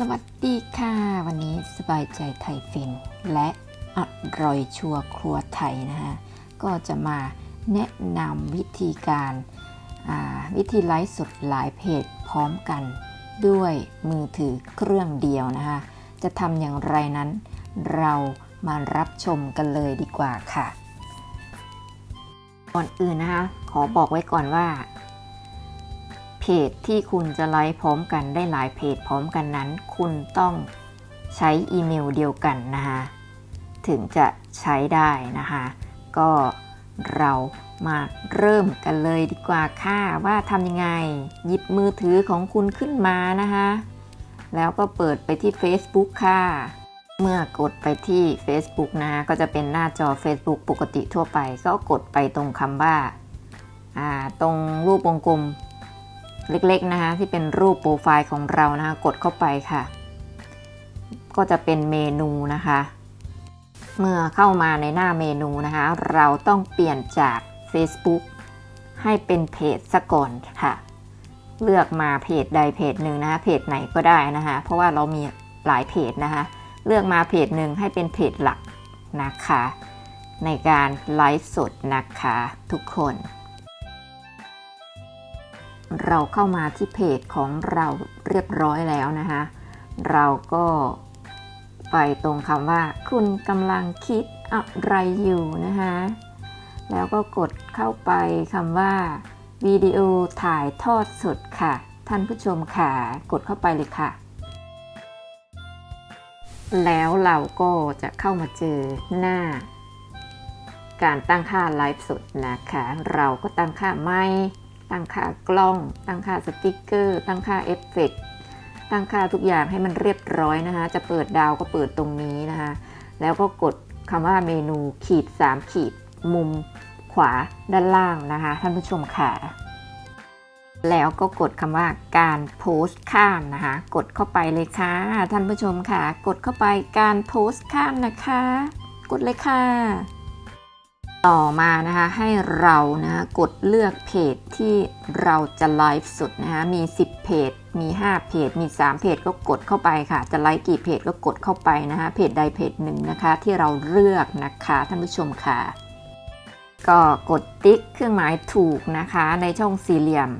สวัสดีค่ะ วันนี้สบายใจไทยฟิน และอร่อยชัวครัวไทยนะคะก็จะมาแนะนำวิธีการาวิธีไลฟ์สดหลายเพจพร้อมกัน ด้วยมือถือเครื่องเดียวนะคะจะทำอย่างไรนั้น เรามารับชมกันเลยดีกว่าค่ะ ก่อนอื่นนะคะขอบอกไว้ก่อนว่า เพจที่คุณจะไลฟ์พร้อมกันได้หลายเพจพร้อมกันนั้น คุณต้องใช้อีเมลเดียวกันนะคะถึงจะใช้ได้นะคะก็เรามาเริ่มกันเลยดีกว่าค่ะว่าทำยังไง หยิบมือถือของคุณขึ้นมานะคะแล้วก็เปิดไปที่ Facebook ค่ะ เมื่อกดไปที่ Facebook นะก็จะเป็นหน้าจอ Facebook ปกติทั่วไป ก็กดไปตรงคำว่าอ่าตรงรูปวงกลม เล็กๆนะคะที่เป็นรูปโปรไฟล์ของเรานะคะกดเข้าไปค่ะ ก็จะเป็นเมนูนะคะ เมื่อเข้ามาในหน้าเมนูนะคะ เราต้องเปลี่ยนจาก Facebook ให้เป็นเพจซะก่อนค่ะ เลือกมาเพจใดเพจหนึ่งนะคะเพจไหนก็ได้นะคะ เพราะว่าเรามีหลายเพจนะคะ เลือกมาเพจหนึ่งให้เป็นเพจหลักนะคะ ในการไลฟ์สดนะคะทุกคน เราเข้ามาที่เพจของเราเรียบร้อยแล้วนะคะ เราก็ไปตรงคำว่า คุณกำลังคิดอะไรอยู่นะคะแล้วก็กดเข้าไปคำว่าวิดีโอถ่ายทอดสดค่ะ ท่านผู้ชมค่ะ กดเข้าไปเลยค่ะ แล้วเราก็จะเข้ามาเจอหน้า การตั้งค่าไลฟ์สดนะคะ เราก็ตั้งค่าไม้ ตั้งค่ากล้อง ตั้งค่าสติกเกอร์ ตั้งค่าเอฟเฟกต์ตั้งค่าทุกอย่างให้มันเรียบร้อยนะคะ จะเปิดดาวก็เปิดตรงนี้นะคะ แล้วก็กดคำว่าเมนูขีด 3 ขีด มุมขวาด้านล่างนะคะ ท่านผู้ชมค่ะ แล้วก็กดคำว่าการโพสต์ข้ามนะคะ กดเข้าไปเลยค่ะ ท่านผู้ชมค่ะ กดเข้าไปการโพสต์ข้ามนะคะ กดเลยค่ะ ต่อมานะคะให้เรานะะกดเลือกเพจที่เราจะไลฟ์สดนะคะมี 10 เพจ มี 5 เพจ มี 3 เพจก็กดเข้าไปค่ะ จะไลฟ์กี่เพจก็กดเข้าไปนะคะเพจใดเพจหนึ่งนะคะ ที่เราเลือกนะคะท่านผู้ชมค่ะ ก็กดติ๊กเครื่องหมายถูกนะคะ ในช่องสี่เหลี่ยม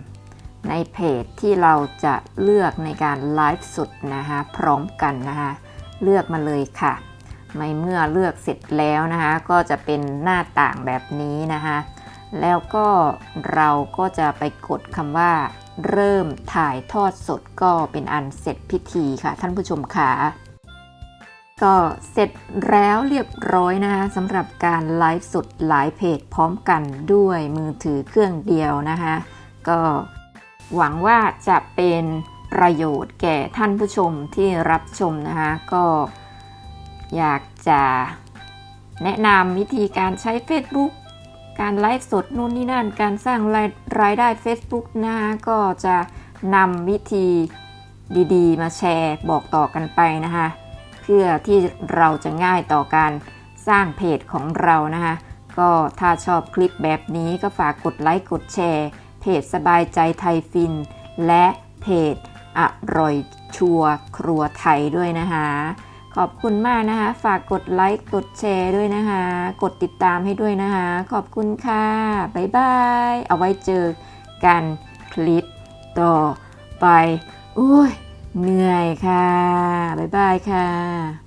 ในเพจที่เราจะเลือกในการไลฟ์สดนะคะพร้อมกันนะคะเลือกมาเลยค่ะ ในเมื่อเลือกเสร็จแล้วนะคะ ก็จะเป็นหน้าต่างแบบนี้นะคะ แล้วก็เราก็จะไปกดคำว่า เริ่มถ่ายทอดสดก็เป็นอันเสร็จพิธีค่ะ ท่านผู้ชมค่ะก็เสร็จแล้วเรียบร้อยนะคะสำหรับการไลฟ์สดหลายเพจพร้อมกันด้วยมือถือเครื่องเดียวนะคะก็หวังว่าจะเป็นประโยชน์แก่ท่านผู้ชมที่รับชมนะคะก็ อยากจะแนะนำวิธีการใช้ Facebook การไลฟ์สดนู่นนี่นั่น การสร้างรายรายได้ Facebook นะคะก็จะนำวิธีดีๆ มาแชร์บอกต่อกันไปนะคะเพื่อที่เราจะง่ายต่อการสร้างเพจของเรานะคะก็ถ้าชอบคลิปแบบนี้ก็ฝากกดไลค์กดแชร์ เพจสบายใจไทยฟิน และเพจอร่อยชัวครัวไทยด้วยนะคะ ขอบคุณมากนะคะ ฝากกดไลค์กดแชร์ด้วยนะคะ กดติดตามให้ด้วยนะคะ ขอบคุณค่ะบ๊ายบายเอาไว้เจอกันคลิปต่อไปอุ้ยเหนื่อยค่ะบ๊ายบายค่ะ